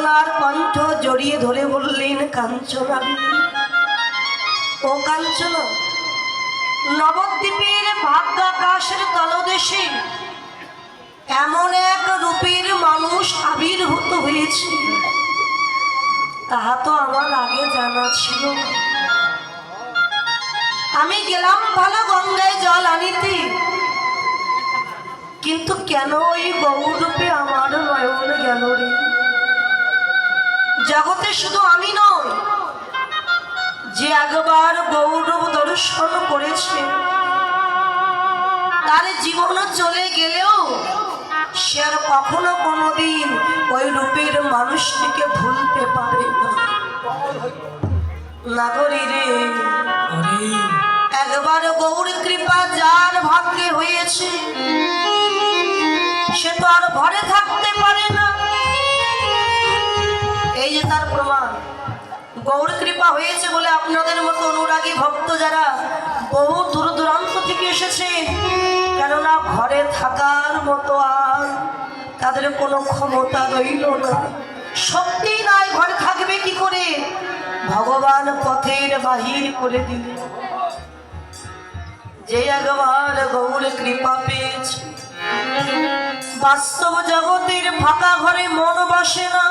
কাঞ্চনার কণ্ঠ জড়িয়ে ধরে বললেন, কাঞ্চনা ও কাঞ্চনা, নবদ্বীপের ভাগ্যাকাশের তলদেশে এমন এক রূপের মানুষ আবির্ভূত হয়েছে। তাহা তো আমার আগে জানা ছিল আমি গেলাম ভালো গঙ্গায় জল আনিতে। কিন্তু কেন ওই গৌরূপে আমার নয়ন গেল রে? জগতে শুধু আমি নই, যে একবার গৌরব দর্শন করেছে, তার জীবন চলে গেলেও সে আর কখনো কোনোদিন ওই রূপের মানুষটিকে ভুলতে পারে নাগরী রে, একবার গৌর কৃপা যার ভাগ্যে হয়েছে, সে তো আর ঘরে থাকতে পারে না। এই যে তার প্রমাণ। গৌর কৃপা হয়েছে বলে আপনাদের মতো অনুরাগী ভক্ত যারা বহু দূর দূরান্ত থেকে এসেছে, কেননা ঘরে থাকার মতো আর তাদের কোনো ক্ষমতা রইল না। সত্যি নাই, ঘরে থাকবে কি করে? ভগবান পথের বাহির করে দিলে যে একবার গৌর কৃপা পেয়েছে বাস্তব জগতের ফাঁকা ঘরে মন বসে না।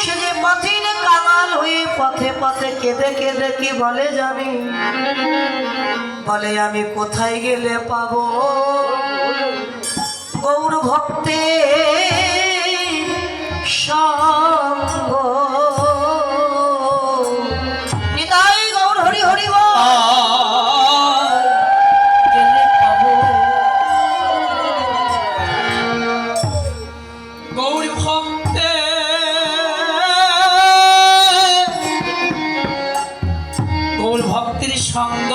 সে যে পথের কাঙাল হয়ে পথে পথে কেঁদে কেঁদে কি বলে জানি? বলে, আমি কোথায় গেলে পাবো? গৌর ভক্তে সঙ্গ ভক্তির সঙ্গ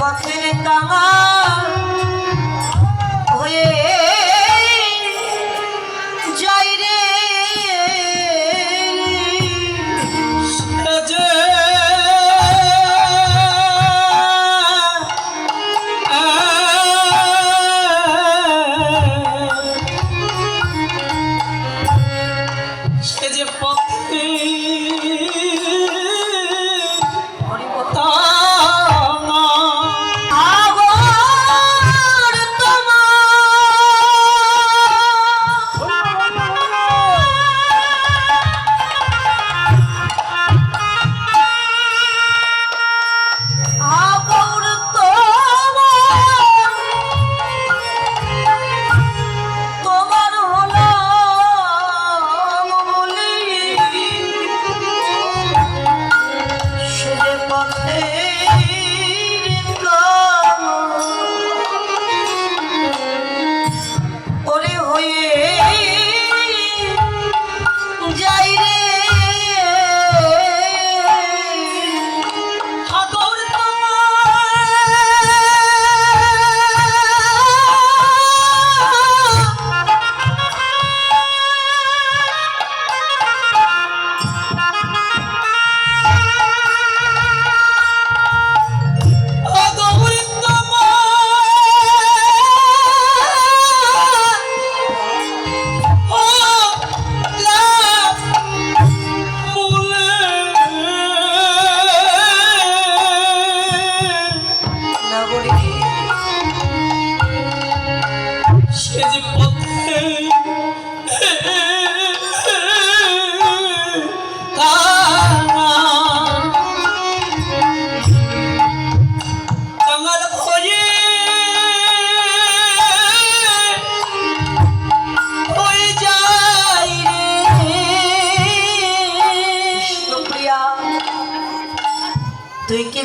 পথের কাঙা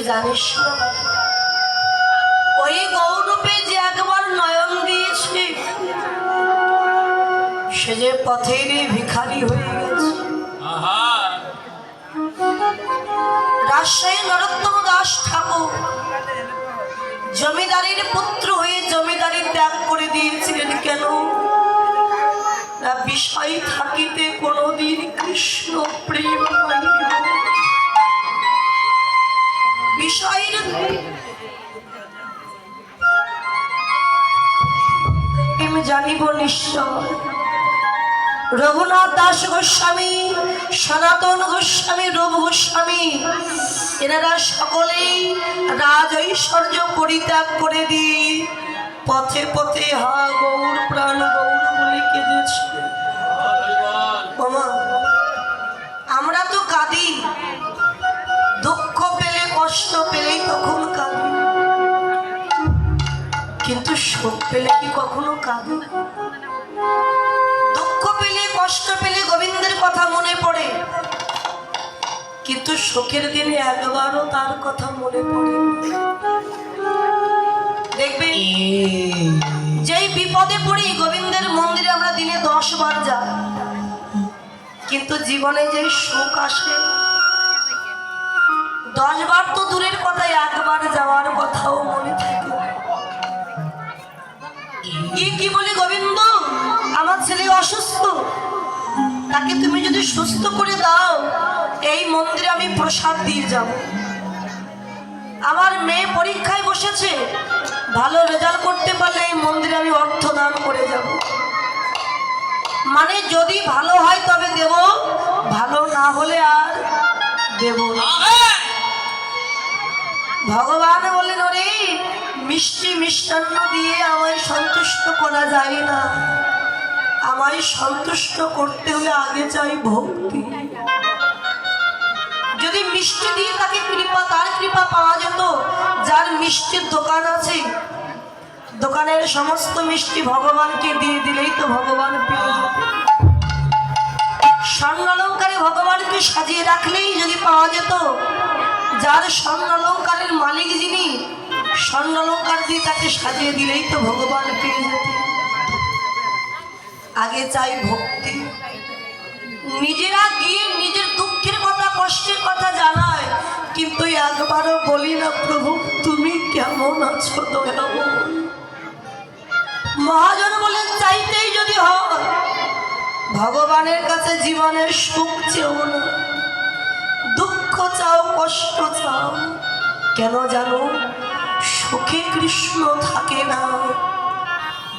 জানিস না? ওই গৌরূপে যে একবার নয়ন দিয়েছে সে যে পথের ভিখারি হয়ে গেছে। রাজশাহী নরোত্তম দাস ঠাকুর জমিদারের পুত্র হয়ে জমিদারি ত্যাগ করে দিয়েছিলেন কেন? বিষয় থাকিতে কোনোদিন কৃষ্ণ প্রেম হইল বিষয়ের জানিব নিশ্চয়। রঘুনাথ দাস গোস্বামী, সনাতন গোস্বামী রূপ গোস্বামী, এনারা সকলেই রাজ ঐশ্বর্য পরিত্যাগ করে দিয়ে পথে পথে হা গৌর প্রাণ গৌর বলে কেঁদেছে। কষ্ট পেলেই তখন কাঁদি। কিন্তু সুখ পেলে কি কখনো কাঁদি দুঃখ পেলে কষ্ট পেলে গোবিন্দের কথা মনে পড়ে। কিন্তু সুখের দিনে একবারও তার কথা মনে পড়ে দেখবে যেই বিপদে পড়ি গোবিন্দের মন্দিরে আমরা দিনে দশ বার যাই। কিন্তু জীবনে যে সুখ আসে দশ বার তো দূরের কথা একবার যাওয়ার কথাও মনে থাকে। কি বলি গোবিন্দ? আমার ছেলে অসুস্থ। তাকে তুমি যদি সুস্থ করে দাও, এই মন্দিরে আমি প্রসাদ দিয়ে যাব। আমার মেয়ে পরীক্ষায় বসেছে। ভালো রেজাল্ট করতে পারলে এই মন্দিরে আমি অর্থ দান করে যাব। মানে যদি ভালো হয় তবে দেব, ভালো না হলে আর দেব না। ভগবান বললেন, ওরে, মিষ্টি মিষ্টান্ন দিয়ে আমায় সন্তুষ্ট করা যায় না। আমায় সন্তুষ্ট করতে হলে আগে চাই ভক্তি। যদি মিষ্টি দিয়ে তাকে কৃপা, তার কৃপা পাওয়া যেত, যার মিষ্টির দোকান আছে, দোকানের সমস্ত মিষ্টি ভগবানকে দিয়ে দিলেই তো ভগবান পেয়ে যেত। স্বর্ণ অলঙ্কারে ভগবানকে সাজিয়ে রাখলেই যদি পাওয়া যেত যার স্বর্ণ অলঙ্কারের মালিক যিনি স্বর্ণ অলঙ্কার দিয়ে তাকে সাজিয়ে দিলেই তো ভগবান পেয়ে যেত আগে চাই ভক্তি। নিজেরা গিয়ে নিজের দুঃখের কথা, কষ্টের কথা জানায়, কিন্তু একবারও বলি না, প্রভু, তুমি কেমন আছো দয়াবু মহাজন বলেন, চাইতেই যদি হয়, ভগবানের কাছে জীবনের সুখ চেও না। চাও, কষ্ট চাও। কেন জানো? সুখে কৃষ্ণ থাকে না,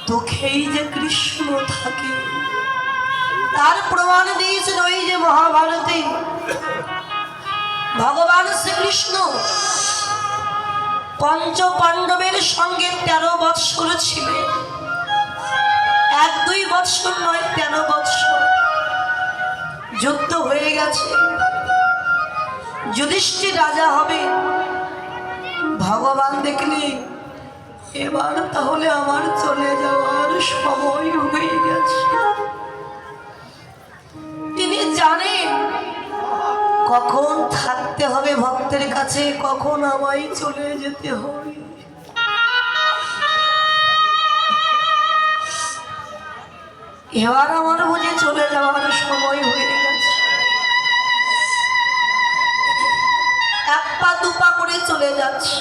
দুঃখেই যে কৃষ্ণ থাকে। তার প্রমাণ দিয়েছেন ওই যে মহাভারতে। ভগবান শ্রীকৃষ্ণ পঞ্চ পাণ্ডবের সঙ্গে তেরো বৎসর ছিলেন। এক দুই বৎসর নয়, তেরো বৎসর। যুদ্ধ হয়ে গেছে। যুধিষ্ঠির রাজা হবে। ভগবান দেখলি, এবার তাহলে আমার চলে যাওয়ার সময় হয়ে গেছে। তিনি জানেন, কখন থাকতে হবে ভক্তের কাছে, কখন আমায় চলে যেতে হবে। এবার আমার বুঝে চলে যাওয়ার সময় হয়ে পা দু পা করে চলে যাচ্ছে।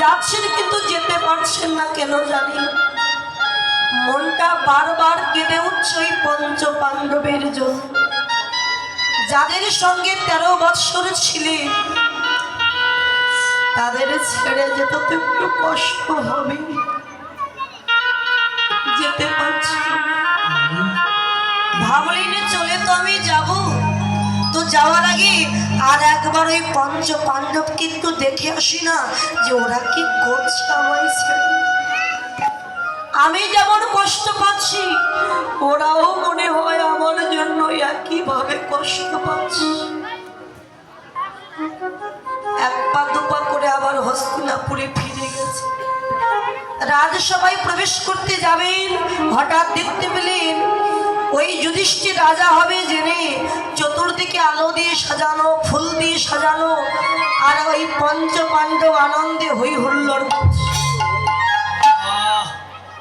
যাচ্ছেন কিন্তু যেতে পারছেন না কেন জানি। মনটা বারবার কেঁদে উঠছে ওই পঞ্চ পাণ্ডবের জন্য। যাদের সঙ্গে তেরো বৎসর ছিলেন তাদের ছেড়ে যেতে তো একটু কষ্ট হবে। যাওয়ার আগে আর একবার ওই পঞ্চ পাণ্ডব কিন্তু দেখে আসি না যে ওরা কি করছে আমায় আমি যেমন কষ্ট পাচ্ছি, ওরাও মনে হয় আমার জন্য একইভাবে কষ্ট পাচ্ছে। এক পা দুপা করে আবার হস্তিনাপুরে ফিরে গেছে। রাজসভায় প্রবেশ করতে যাবেন, হঠাৎ দেখতে পেলেন ওই যুধিষ্ঠির রাজা হবে জেনে চতুর্দিকে আলো দিয়ে সাজানো ফুল দিয়ে সাজানো আর ওই পঞ্চ পাণ্ডব আনন্দে হই হুল্লোড়।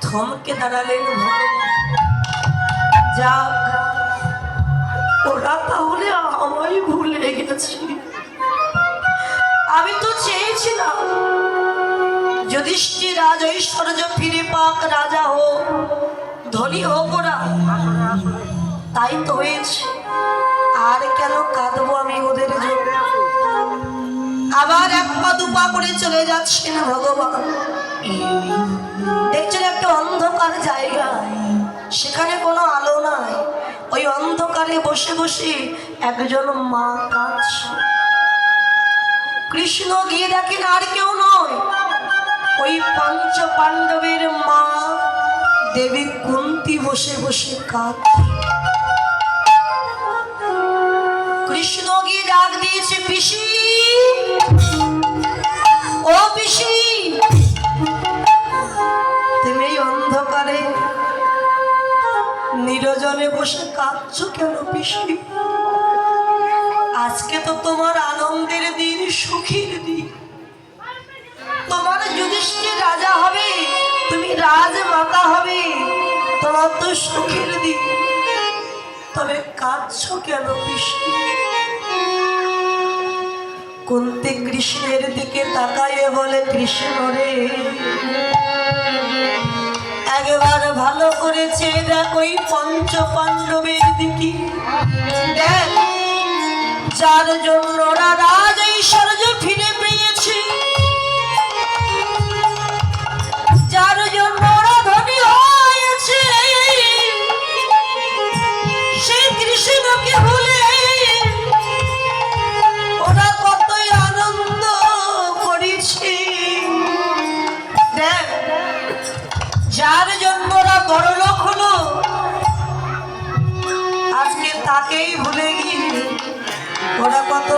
থমকে দাঁড়ালেন যাক ওরা তাহলে আমায় ভুলে গেছে। আমি তো চেয়েছিলাম যুধিষ্ঠির রাজ ঐশ্বর্য ফিরে পাক রাজা হোক ধনী হোক ওরা। তাই তো হয়েছে। আর কেন কাঁদবো আমি ওদের আবার এক পা দুপা করে চলে যাচ্ছেন ভগবান। দেখছেন একটা অন্ধকার জায়গা। সেখানে কোনো আলো নাই। ওই অন্ধকারে বসে বসে একজন মা কাঁদছে। কৃষ্ণ গিয়ে দেখেন আর কেউ নয়। ওই পঞ্চ পাণ্ডবের মা দেবী কুন্তি বসে বসে কাঁদছে। কৃষ্ণ গিয়ে ডাক দিয়েছে পিসি? ও পিসি! তুমি অন্ধকারে নিরজনে বসে কাঁদছো কেন পিসি? আজকে তো তোমার আনন্দের দিন, সুখের দিন। তোমার যুধিষ্ঠির রাজা হবে, তুমি রাজমাতা হবে, তোমার তো সুখের দিন। তবে কাঁদছো কেন পিসি? কুন্তি কৃষ্ণের দিকে তাকাইয়ে বলে, কৃষ্ণ রে, একবার ভালো করেছে দেখ ওই পঞ্চ পাণ্ডবের দিকে। দেখ, যার জন্য রাজ ঐশ্বর্য ফিরে পেয়েছে জন্য ওরা বড় লোক হলো। আজকে তাকেই ভুলে গিয়ে ওরা কত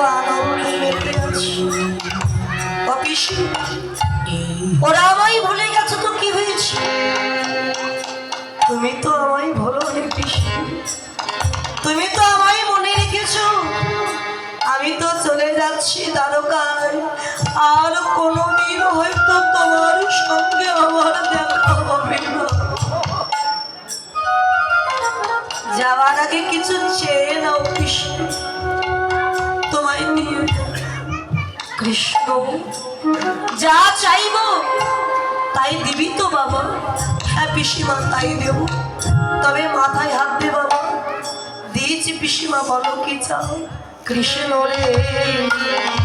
ওরা আমায় ভুলে গেছে তো কি হয়েছে? তুমি তো আমায় ভুলো পিসি। তুমি তো আমায় মনে রেখেছো। আমি তো চলে যাচ্ছি দ্বারকায়। আর কোনোদিন হয়তো তোমার সঙ্গে আমার দেখা হবে না। যাওয়ার আগে কিছু চেয়ে নাও কৃষ্ণ। তোমায় নিয়ে কৃষ্ণ, যা চাইব তাই দিবি তো বাবা। হ্যাঁ পিসিমা, তাই দেব। তবে মাথায় হাত দে বাবা। দিয়েছি পিসিমা, বলো কি চাও? কৃষ্ণ রে।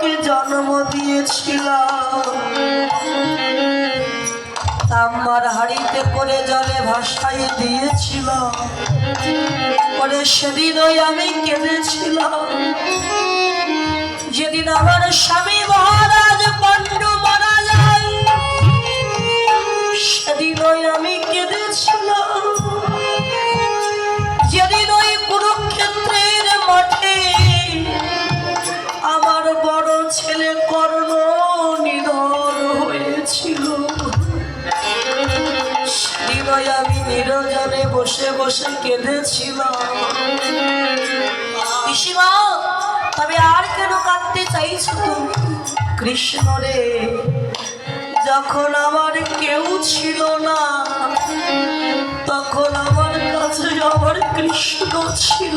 তোমাকে জন্ম দিয়েছিলাম। আমার হাড়িতে করে জলে ভাসাই দিয়েছিলাম। পরে সেদিন ওই আমি কেঁদেছিলাম। যেদিন আমার স্বামী মহারাজ বসে বসে কেঁদেছিল পিসিমা, তবে আর কেন কাঁদতে চাইছো তুমি? কৃষ্ণ রে, যখন আমার কেউ ছিল না, তখন আমার কাছে আমার কৃষ্ণ ছিল।